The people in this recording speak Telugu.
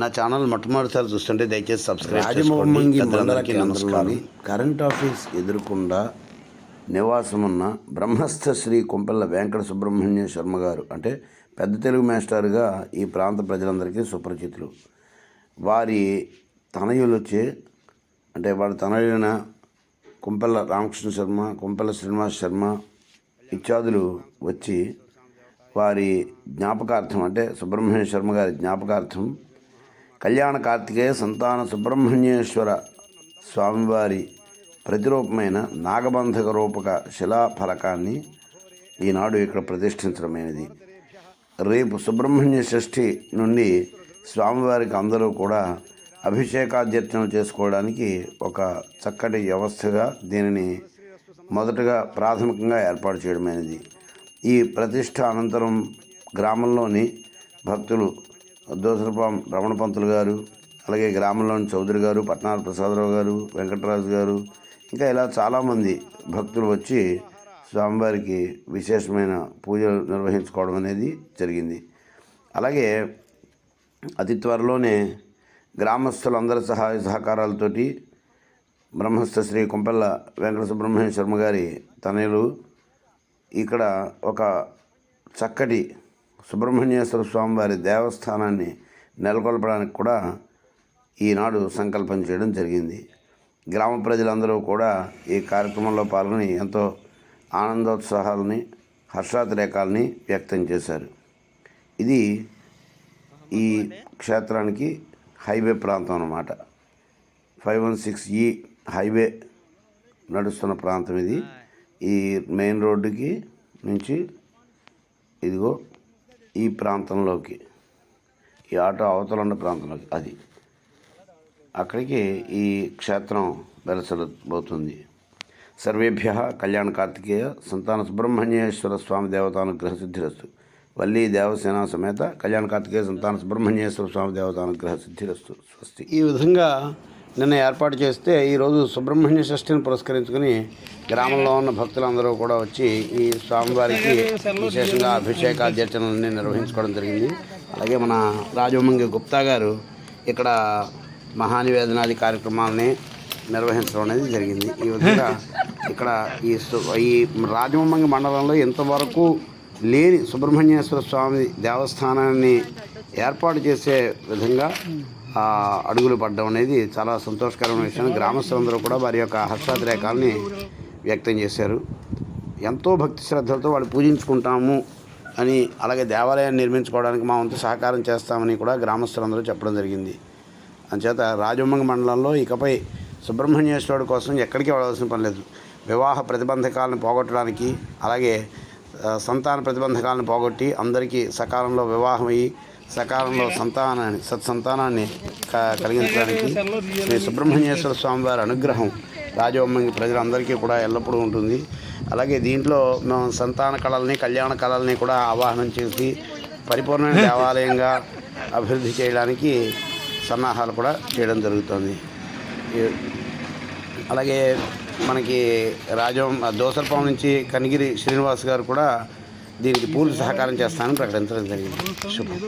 నా ఛానల్ మొట్టమొదటిసారి చూస్తుంటే దయచేసి సబ్స్క్రైబ్ మండల అందరికీ నమస్కారం. కరెంట్ ఆఫీస్ ఎదురుకుండా నివాసమున్న బ్రహ్మస్థ శ్రీ కొంపెల్ల వెంకట సుబ్రహ్మణ్య శర్మ గారు అంటే పెద్ద తెలుగు మాస్టర్గా ఈ ప్రాంత ప్రజలందరికీ సుపరిచితులు. వారి తనయులచే అంటే వారి తనయులైన కొంపెల్ల రామకృష్ణ శర్మ కొంపెల్ల శ్రీనివాస్ శర్మ ఇత్యాదులు వచ్చి వారి జ్ఞాపకార్థం అంటే సుబ్రహ్మణ్య శర్మ గారి జ్ఞాపకార్థం కళ్యాణ కార్తికేయ సంతాన సుబ్రహ్మణ్యేశ్వర స్వామివారి ప్రతిరూపమైన నాగబంధక రూపక శిలాఫలకాన్ని ఈనాడు ఇక్కడ ప్రతిష్ఠించడమైనది. రేపు సుబ్రహ్మణ్య షష్ఠి నుండి స్వామివారికి అందరూ కూడా అభిషేకాధ్యర్చన చేసుకోవడానికి ఒక చక్కటి వ్యవస్థగా దీనిని మొదటగా ప్రాథమికంగా ఏర్పాటు చేయడమైనది. ఈ ప్రతిష్ట అనంతరం గ్రామంలోని భక్తులు దోసరపాం రమణ పంతులు గారు అలాగే గ్రామంలోని చౌదరి గారు పట్నాల ప్రసాదరావు గారు వెంకటరాజు గారు ఇంకా ఇలా చాలామంది భక్తులు వచ్చి స్వామివారికి విశేషమైన పూజలు నిర్వహించుకోవడం అనేది జరిగింది. అలాగే అతి త్వరలోనే గ్రామస్తులందరి సహాయ సహకారాలతోటి బ్రహ్మస్థ శ్రీ కొంపెల్ల వెంకట సుబ్రహ్మణ్య శర్మ గారి తనయులు ఇక్కడ ఒక చక్కటి సుబ్రహ్మణ్యేశ్వర స్వామి వారి దేవస్థానాన్ని నెలకొల్పడానికి కూడా ఈనాడు సంకల్పం చేయడం జరిగింది. గ్రామ ప్రజలందరూ కూడా ఈ కార్యక్రమంలో పాల్గొని ఎంతో ఆనందోత్సాహాలని హర్షాతిరేకాలని వ్యక్తం చేశారు. ఇది ఈ క్షేత్రానికి హైవే ప్రాంతం అన్నమాట. ఫైవ్ వన్ సిక్స్ ఈ హైవే నడుస్తున్న ప్రాంతం ఇది. ఈ మెయిన్ రోడ్డుకి నుంచి ఇదిగో ఈ ప్రాంతంలోకి ఈ ఆటో అవతల ఉన్న ప్రాంతంలోకి అది. అక్కడికి ఈ క్షేత్రం వెలసలబోతుంది. సర్వేభ్య కళ్యాణ కార్తికేయ సంతాన సుబ్రహ్మణ్యేశ్వర స్వామి దేవతానుగ్రహ సిద్ధిరస్తు. వల్లి దేవసేన సమేత కళ్యాణ కార్తికేయ సంతాన సుబ్రహ్మణ్యేశ్వర స్వామి దేవతానుగ్రహ సిద్ధిరస్తు స్వస్తి. ఈ విధంగా నిన్న ఏర్పాటు చేస్తే ఈరోజు సుబ్రహ్మణ్య షష్ఠిని పురస్కరించుకుని గ్రామంలో ఉన్న భక్తులందరూ కూడా వచ్చి ఈ స్వామివారికి విశేషంగా అభిషేకాధ్యర్చనలన్నీ నిర్వహించుకోవడం జరిగింది. అలాగే మన రాజమంగి గుప్తా గారు ఇక్కడ మహానివేదనాది కార్యక్రమాలని నిర్వహించడం అనేది జరిగింది. ఈ విధంగా ఇక్కడ ఈ సు- ఈ రాజమంగి మండలంలో ఇంతవరకు లేని సుబ్రహ్మణ్యేశ్వర స్వామి దేవస్థానాన్ని ఏర్పాటు చేసే విధంగా అడుగులు పడడం అనేది చాలా సంతోషకరమైన విషయం. గ్రామస్తులందరూ కూడా వారి యొక్క హర్షాతిరేకాలని వ్యక్తం చేశారు. ఎంతో భక్తి శ్రద్ధలతో వాళ్ళు పూజించుకుంటాము అని అలాగే దేవాలయాన్ని నిర్మించుకోవడానికి మా వంతు సహకారం చేస్తామని కూడా గ్రామస్తులందరూ చెప్పడం జరిగింది. అంచేత రాజమంగ మండలంలో ఇకపై సుబ్రహ్మణ్యేశ్వరుడు కోసం ఎక్కడికి వెళ్ళవలసిన పని లేదు. వివాహ ప్రతిబంధకాలను పోగొట్టడానికి అలాగే సంతాన ప్రతిబంధకాలను పోగొట్టి అందరికీ సకాలంలో వివాహమయ్యి సకాలంలో సంతానాన్ని సత్సంతానాన్ని క- కలిగించడానికి శ్రీ సుబ్రహ్మణ్యేశ్వర స్వామి వారి అనుగ్రహం రాజవమ్మంగి ప్రజలందరికీ కూడా ఎల్లప్పుడూ ఉంటుంది. అలాగే దీంట్లో మేము సంతాన కళల్ని కళ్యాణ కళల్ని కూడా ఆవాహనం చేసి పరిపూర్ణమైన దేవాలయంగా అభివృద్ధి చేయడానికి సన్నాహాలు కూడా చేయడం జరుగుతుంది. అలాగే మనకి రాజవం దోసరపాం నుంచి కనిగిరి శ్రీనివాస్ గారు కూడా దీనికి పూర్తి సహకారం చేస్తానని ప్రకటించడం జరిగింది. శుభం.